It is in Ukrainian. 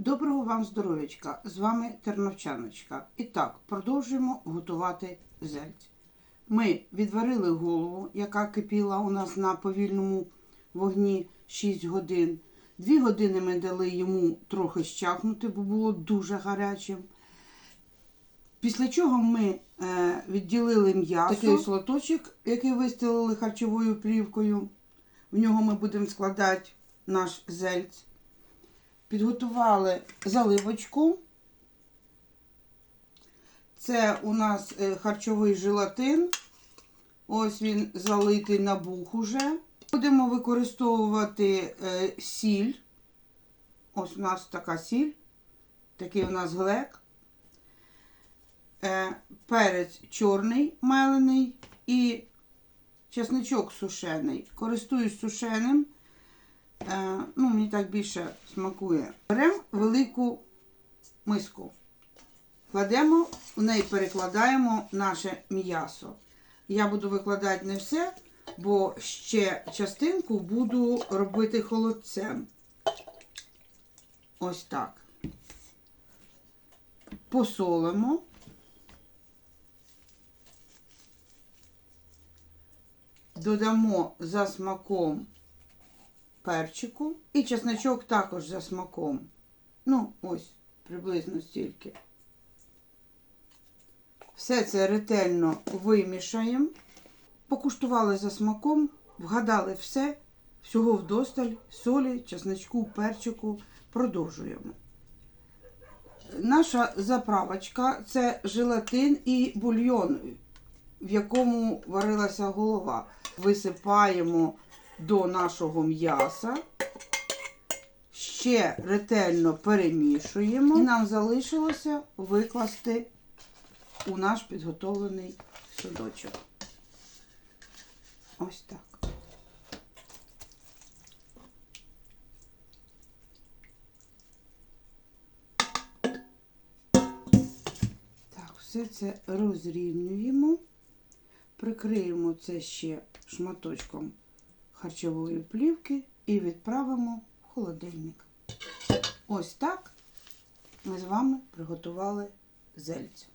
Доброго вам здоров'ячка! З вами Терновчаночка. І так, продовжуємо готувати зельць. Ми відварили голову, яка кипіла у нас на повільному вогні 6 годин. Дві години ми дали йому трохи щахнути, бо було дуже гарячим. Після чого ми е, відділили м'ясо, такий слоточок, який вистелили харчовою плівкою. В нього ми будемо складати наш зельць. Підготували заливочку. Це у нас е, харчовий желатин. Ось він залитий набух уже. Будемо використовувати е, сіль. Ось у нас така сіль. Такий у нас глек. Е, перець чорний мелений і чесничок сушений. Користуюсь сушеним. Е, ну, мені так більше смакує. Беремо велику миску. Кладемо, в неї перекладаємо наше м'ясо. Я буду викладати не все, бо ще частинку буду робити холодцем. Ось так. Посолимо. Додамо за смаком перчику. І чесночок також за смаком. Ну, ось, приблизно стільки. Все це ретельно вимішаємо. Покуштували за смаком, вгадали все, всього вдосталь, солі, чесночку, перчику. Продовжуємо. Наша заправочка це желатин і бульйон, в якому варилася голова. Висипаємо до нашого м'яса. Ще ретельно перемішуємо. І нам залишилося викласти у наш підготовлений судочок. Ось так. Так, все це розрівнюємо, прикриємо це ще шматочком харчової плівки і відправимо в холодильник. Ось так ми з вами приготували зельцю.